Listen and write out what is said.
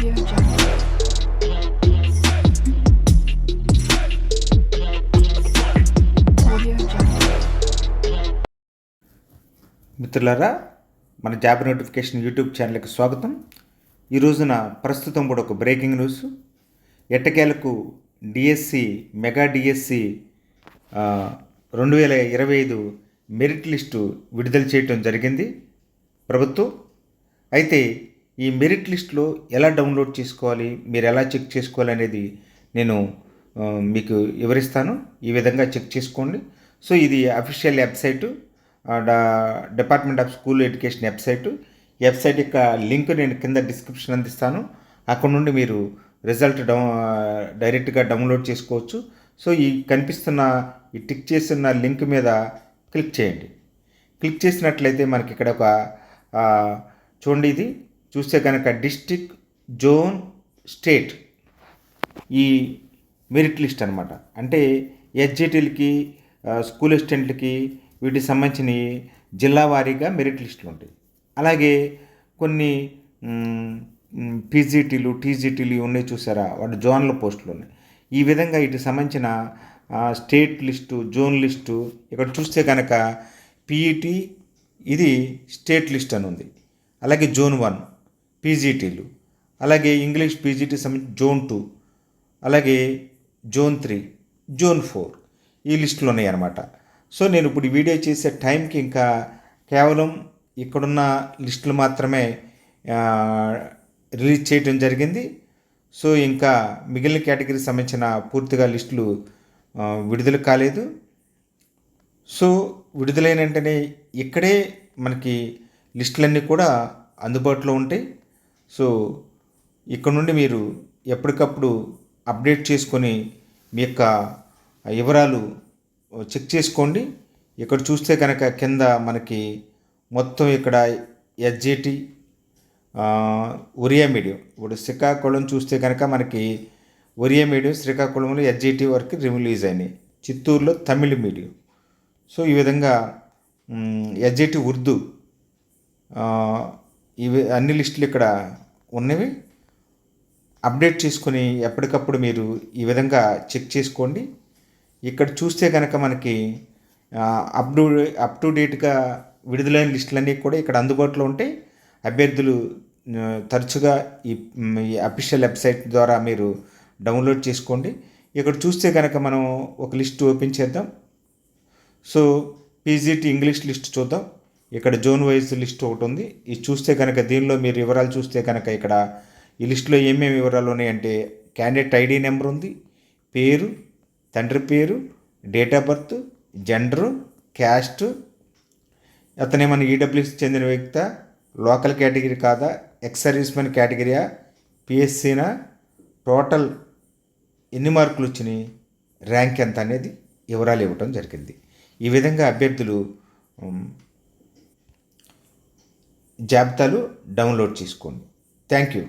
మిత్రులారా మన job notification YouTube ఛానల్కి స్వాగతం. ఈ రోజున ప్రస్తుతం కూడా ఒక బ్రేకింగ్ న్యూస్. ఎట్టకేలకు డిఎస్సి మెగా డిఎస్సి రెండు వేల ఇరవై ఐదు మెరిట్ లిస్టు విడుదల చేయటం జరిగింది ప్రభుత్వం. అయితే ఈ మెరిట్ లిస్ట్లో ఎలా డౌన్లోడ్ చేసుకోవాలి మీరు ఎలా చెక్ చేసుకోవాలి అనేది నేను మీకు వివరిస్తాను. ఈ విధంగా చెక్ చేసుకోండి. సో ఇది official website department of school education website. Website యొక్క లింక్ నేను కింద డిస్క్రిప్షన్ అందిస్తాను. అక్కడ నుండి మీరు రిజల్ట్ డౌ డైరెక్ట్గా డౌన్లోడ్ చేసుకోవచ్చు. సో ఈ కనిపిస్తున్న ఈ టిక్ చేస్తున్న లింక్ మీద క్లిక్ చేయండి. క్లిక్ చేసినట్లయితే మనకి ఇక్కడ ఒక చూడండి ఇది. చూస్తే కనుక డిస్టిక్ జోన్ స్టేట్ ఈ మెరిట్ లిస్ట్ అనమాట అంటే ఎస్జిటీలకి స్కూల్ అసిస్టెంట్లకి వీటికి సంబంధించిన జిల్లా వారీగా మెరిట్ లిస్టులు ఉంటాయి. అలాగే కొన్ని పీజీటీలు టీజీటీలు ఉన్నాయి చూసారా? వాటి జోన్ల పోస్టులు ఉన్నాయి. ఈ విధంగా వీటికి సంబంధించిన స్టేట్ లిస్టు జోన్ లిస్టు ఇక్కడ చూస్తే కనుక పీఈటీ ఇది స్టేట్ లిస్ట్ అని ఉంది. అలాగే జోన్ వన్. పీజీటీలు అలాగే ఇంగ్లీష్ పీజీటీ సంబంధించి జోన్ టూ అలాగే జోన్ త్రీ జోన్ ఫోర్ ఈ లిస్టులు ఉన్నాయి అన్నమాట. సో నేను ఇప్పుడు ఈ వీడియో చేసే టైంకి ఇంకా కేవలం ఇక్కడున్న లిస్టులు మాత్రమే రిలీజ్ చేయడం జరిగింది. సో ఇంకా మిగిలిన కేటగిరీకి సంబంధించిన పూర్తిగా లిస్టులు విడుదల కాలేదు. సో విడుదలైన వెంటనే ఇక్కడే మనకి లిస్టులన్నీ కూడా అందుబాటులో ఉంటాయి. సో ఇక్కడ నుండి మీరు ఎప్పటికప్పుడు అప్డేట్ చేసుకొని మీ యొక్క వివరాలు చెక్ చేసుకోండి. ఇక్కడ చూస్తే కనుక కింద మనకి మొత్తం ఇక్కడ ఎస్జేటి ఒరియా మీడియం. ఇప్పుడు శ్రీకాకుళం చూస్తే కనుక మనకి ఒరియా మీడియం శ్రీకాకుళంలో ఎస్జేటి వరకు రిలీజ్ అయినాయి. చిత్తూరులో తమిళ మీడియం. సో ఈ విధంగా ఎస్జేటి ఉర్దూ ఇవి అన్ని లిస్టులు ఇక్కడ ఉన్నవి. అప్డేట్ చేసుకుని ఎప్పటికప్పుడు మీరు ఈ విధంగా చెక్ చేసుకోండి. ఇక్కడ చూస్తే కనుక మనకి అప్ టు అప్ టు డేట్గా విడుదలైన లిస్టులన్నీ కూడా ఇక్కడ అందుబాటులో ఉంటాయి. అభ్యర్థులు తరచుగా ఈ ఈ అఫీషియల్ వెబ్సైట్ ద్వారా మీరు డౌన్లోడ్ చేసుకోండి. ఇక్కడ చూస్తే కనుక మనం ఒక లిస్ట్ ఓపెన్ చేద్దాం. సో పీజీటీ ఇంగ్లీష్ లిస్ట్ చూద్దాం. ఇక్కడ జోన్ వైజ్ లిస్ట్ ఒకటి ఉంది. ఇది చూస్తే కనుక దీనిలో మీరు వివరాలు చూస్తే కనుక ఇక్కడ ఈ లిస్టులో ఏమేమి వివరాలు ఉన్నాయంటే క్యాండిడేట్ ఐడి నెంబర్ ఉంది పేరు తండ్రి పేరు date of birth gender caste అతను ఏమైనా ఈడబ్ల్యూసి చెందిన వ్యక్తి లోకల్ కేటగిరీ కాదా ఎక్స్ సర్వీస్మెన్ కేటగిరీయా పిఎస్సీనా టోటల్ ఎన్ని మార్కులు వచ్చినాయి ర్యాంక్ ఎంత అనేది వివరాలు ఇవ్వటం జరిగింది. ఈ విధంగా అభ్యర్థులు జాబితాలు డౌన్లోడ్ చేసుకోండి. Thank you.